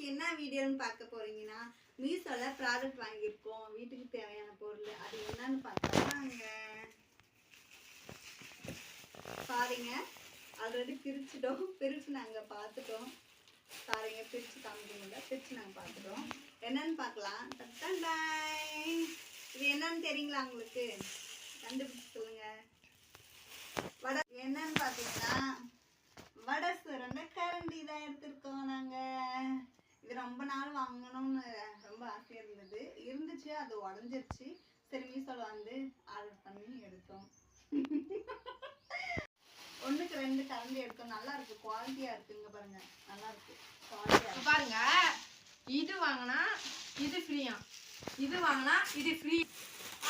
இன்னைக்கு என்ன வீடியோன்னு பார்க்க போறீங்கன்னா மீஷோவில் ப்ராடக்ட் வாங்கியிருக்கோம். வீட்டுக்கு தேவையான பொருள் அது என்னன்னு பார்க்கலாங்க. பாருங்க ஆல்ரெடி பிரிச்சுட்டோம். பிரிச்சு நாங்கள் பார்த்துட்டோம். பாருங்க பிரிச்சு காமிக்கணுங்க பிரிச்சு நாங்கள் பார்த்துட்டோம். என்னன்னு பார்க்கலாம். தட்டண்டாய். இது என்னன்னு தெரியுங்களா உங்களுக்கு? கண்டுபிடிச்சு சொல்லுங்க வடை என்னன்னு பார்த்தீங்கன்னா வடை சுரண்ட கரண்டி தான் எடுத்திருக்கோம் நாங்க இது ரொம்ப நாள் வாங்கணும்னு ரொம்ப ஆசையா இருந்தது. இருந்துச்சு அது உடஞ்சிருச்சு. சரி மீசோல வந்து ஆர்டர் பண்ணி எடுத்தோம். ஒண்ணுக்கு ரெண்டு கரண்டி எடுத்தோம். நல்லா இருக்கு. குவாலிட்டியா இருக்குங்க பாருங்க. நல்லா இருக்கு. குவாலிட்டியா இப்ப பாருங்க. இது வாங்கினா இது ஃப்ரீயா இது வாங்கினா இது ஃப்ரீ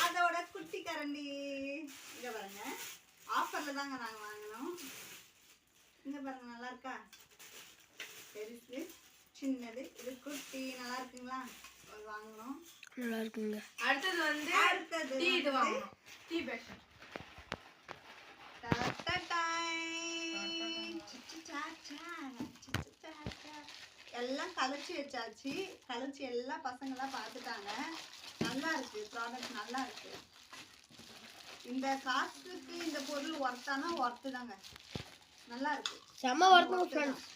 அதோட குட்டி கரண்டி. இங்க பாருங்க. ஆஃபர்ல தாங்க நாங்க வாங்கினோம். இங்க பாருங்க. நல்லா இருக்கா? சின்னது. இது குட்டி. நல்லா இருக்குங்களா? அது வாங்கினோம் நல்லா இருக்குங்க அடுத்தது வந்து அடுத்தது டீ இது வாங்கணும். டீ பேஷன். எல்லாம் கலைச்சி வச்சாச்சு. கலைச்சி எல்லா பசங்களாம் பார்த்துட்டாங்க. நல்லா இருக்கு. ப்ராடக்ட் நல்லா இருக்கு. இந்த காசுக்கு இந்த பொருள் ஒர்த்தானா ஒர்த்து தாங்க. நல்லா இருக்கு. செம்ம ஃப்ரெண்ட்ஸ்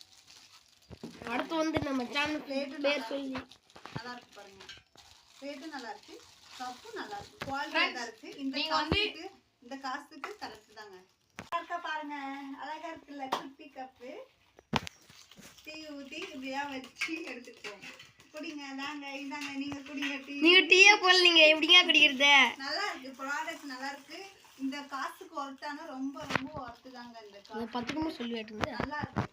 அடுத்து வந்து நம்ம சேனல் பேர் சொல்லி. நல்லா இருக்கு பாருங்க. ரேட்டும் நல்லா இருக்கு. கப்பும் நல்லா இருக்கு. குவாலிட்டியா இருக்கு. இந்த காசுக்கு இந்த காசுக்கு கரெக்ட் தாங்க. அழகா பாருங்க. அழகா இருக்குல்ல குட்டி கப்பு டீ ஊத்தி இப்படியா வச்சு எடுத்துக்கோங்க குடிங்க தாங்க இதாங்க நீங்க குடிங்க டீ. நீங்க டீயே போல நீங்க எப்படிங்க குடிக்கிறது? நல்லா இருக்கு. ப்ராடக்ட் நல்லா இருக்கு. இந்த காசுக்கு ஒர்த்தான ரொம்ப ரொம்ப ஒர்த்து தாங்க இந்த காசு பத்து நிமிஷம் சொல்லி நல்லா இருக்கு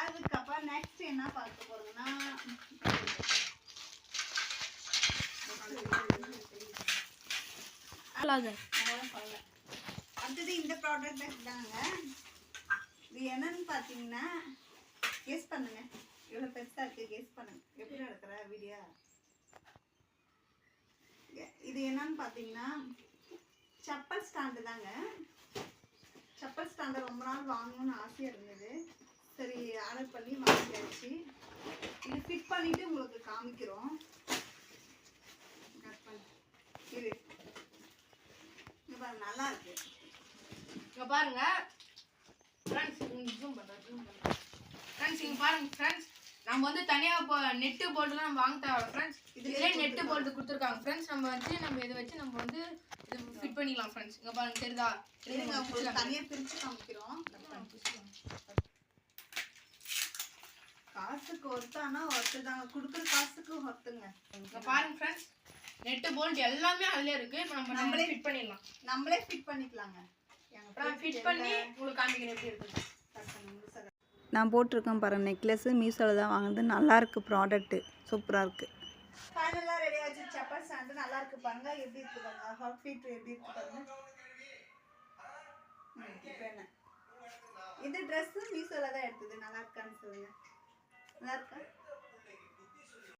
அதுக்கப்புறம் நெக்ஸ்ட் என்ன பார்க்க போறோம்னா அவ்வளோதான் அடுத்தது இந்த ப்ராடக்ட் தாங்க இது என்னன்னு பார்த்தீங்கன்னா கெஸ் பண்ணுங்க. இவ்வளோ பெருசாக இருக்குது கெஸ் பண்ணுங்க. எப்படி நடக்கிற வீடியோ இது என்னன்னு பார்த்தீங்கன்னா செப்பல் ஸ்டாண்டு தாங்க. செப்பல் ஸ்டாண்டை ரொம்ப நாள் வாங்கணும்னு ஆசையாக இருந்தது. சரி ஆர்டர் பண்ணி வாங்கியாச்சு. இது ஃபிட் பண்ணிவிட்டு உங்களுக்கு காமிக்கிறோம். கட் பண்ணி. இது நல்லா இருக்கு இங்க பாருங்க. ஃப்ரெண்ட்ஸ் ஜூம் பண்றேன் ஜூம் பண்றேன் ஃப்ரெண்ட்ஸ் இங்க பாருங்க ஃப்ரெண்ட்ஸ் நம்ம வந்து தனியா இப்போ நெட்டு போல்டுலாம் நம்ம வாங்க தேவை ஃப்ரெண்ட்ஸ் இதுலயே நெட்டு போல்டு கொடுத்துருக்காங்க. ஃப்ரெண்ட்ஸ் நம்ம வச்சு நம்ம இதை வச்சு நம்ம வந்து இது ஃபிட் பண்ணிக்கலாம் ஃப்ரெண்ட்ஸ் இங்க பாருங்க தெரியுதா? இருங்க உங்களுக்கு தனியா பிரிச்சு காமிக்கிறோம். காசுக்கு ஒருத்தானா ஒருத்து தாங்க கொடுக்குற காசுக்கு ஒருத்துங்க. இங்க பாருங்க ஃப்ரெண்ட்ஸ் நெட்டு போல்ட் எல்லாமே அதுல இருக்கு. இப்போ நம்ம நம்மளே ஃபிட் பண்ணிடலாம். நம்மளே ஃபிட் பண்ணிக்கலாங்க. அப்புறம் ஃபிட் பண்ணி உங்களுக்கு காமிக்கிறேன் எப்படி இருக்கு நான் போட்டிருக்கேன் பாருங்க நெக்லஸ் மீஷோவில் தான் வாங்குனது. நல்லா இருக்கு ப்ராடக்ட் சூப்பராக இருக்கு. ஃபைனலாக ரெடி ஆச்சு. செப்பல் ஸ்டாண்டு நல்லா இருக்கு பாருங்க. எப்படி இருக்கு பாருங்க. ஹாட் ஃபீட் எப்படி இருக்கு பாருங்க. இது ட்ரெஸ்ஸு மீஷோவில் தான் எடுத்தது. நல்லா இருக்கான்னு சொல்லுங்க. நல்லா இருக்கா?